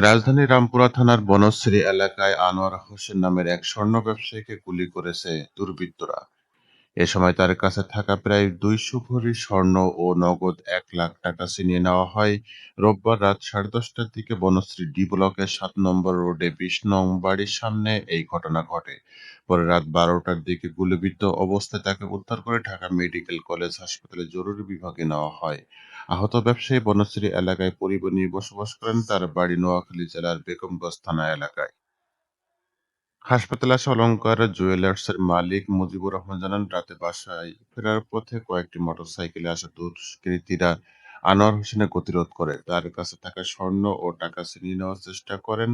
রাজধানীর রামপুরা থানার বনশ্রী এলাকায় আনোয়ার হোসেন নামের এক স্বর্ণ ব্যবসায়ীকে গুলি করেছে দুর্বৃত্তরা। এ সময় তার কাছে থাকা প্রায় দুইশো ভরি স্বর্ণ ও নগদ এক লাখ টাকা ছিনিয়ে নেওয়া হয়। রোববার রাত সাড়ে দশটার দিকে বনশ্রী ডি ব্লকের সাত নম্বর রোডে বিশ নং বাড়ির সামনে এই ঘটনা ঘটে। পরে রাত বারোটার দিকে গুলিবিদ্ধ অবস্থায় তাকে উদ্ধার করে ঢাকা মেডিকেল কলেজ হাসপাতালে জরুরি বিভাগে নেওয়া হয়। আহত ব্যবসায়ী বনশ্রী এলাকায় পরিবার নিয়ে বসবাস করেন তার বাড়ি নোয়াখালী জেলার বেগমগঞ্জ থানা এলাকায়। হাসপাতালে আসা অলংকার জুয়েলার্সের মালিক মুজিবুর রহমান জানান, রাতে বাসায় ফেরার পথে কয়েকটি মোটরসাইকেলে আসা দুষ্কৃতীরা আনোয়ার হোসেনের গতিরোধ করে। তার কাছে থাকা স্বর্ণ ও টাকা ছিনিয়ে নেওয়ার চেষ্টা করেন।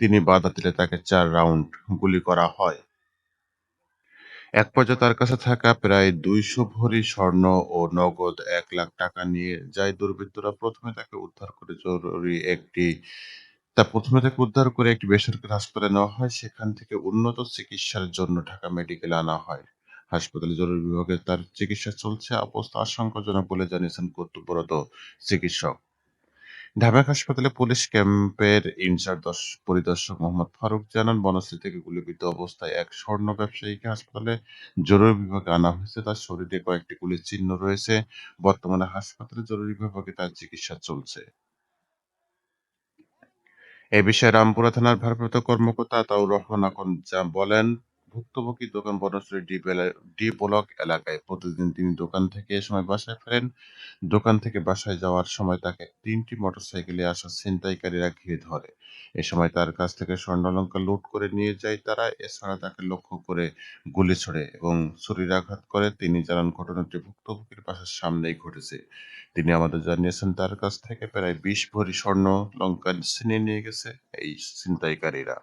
তিনি বাধা দিলে তাকে চার রাউন্ড গুলি করা হয়। এক পর্যায়ে তার কাছে থাকা প্রায় দুইশো ভরি স্বর্ণ ও নগদ এক লাখ টাকা নিয়ে যায় দুর্বৃত্তরা। প্রথমে তাকে উদ্ধার করে জরুরি একটি তা প্রথমে তাকে উদ্ধার করে একটি বেসরকারি হাসপাতালে নেওয়া হয়। সেখান থেকে উন্নত চিকিৎসার জন্য ঢাকা মেডিকেলে আনা হয়। হাসপাতালে জরুরি বিভাগে তার চিকিৎসা চলছে। অবস্থা আশঙ্কাজনক বলে জানিয়েছেন কর্তব্যরত চিকিৎসক। ঢামেক হাসপাতালে পুলিশ ক্যাম্পের ইনচার্জ পরিদর্শক মোহাম্মদ ফারুক জানান, বনশ্রী থেকে গুলিবিদ্ধ অবস্থায় এক স্বর্ণ ব্যবসায়ীকে হাসপাতালে জরুরি বিভাগে আনা হয়েছে। তার শরীরে কয়েকটি গুলির চিহ্ন রয়েছে। বর্তমানে হাসপাতালে জরুরি বিভাগে তার চিকিৎসা চলছে। এ বিষয়ে রামপুরা থানার ভারপ্রাপ্ত কর্মকর্তা আতাউর রহমান আকন বলেন ভুক্তভোগী দোকান বনশ্রী ডি ডি ব্লক এলাকায় প্রতিদিন তিনি দোকান থেকে এ সময় বাসায় ফেরেন। দোকান থেকে বাসায় যাওয়ার সময় তাকে তিনটি মোটরসাইকেলে আসা ছিনতাইকারীরা ঘিরে ধরে। এ সময় তার কাছ থেকে স্বর্ণালঙ্কার লুট করে নিয়ে যায় তারা। এছাড়া তাকে লক্ষ্য করে গুলি ছোড়ে এবং শরীর ছুরিরাঘাত করে তিনি জানান ঘটনাটি ভুক্তভোগীর বাসার সামনেই ঘটেছে। তিনি আমাদের জানিয়েছেন তার কাছ থেকে প্রায় বিশ ভরি স্বর্ণ লঙ্কা ছিনিয়ে নিয়ে গেছে এই ছিনতাইকারীরা।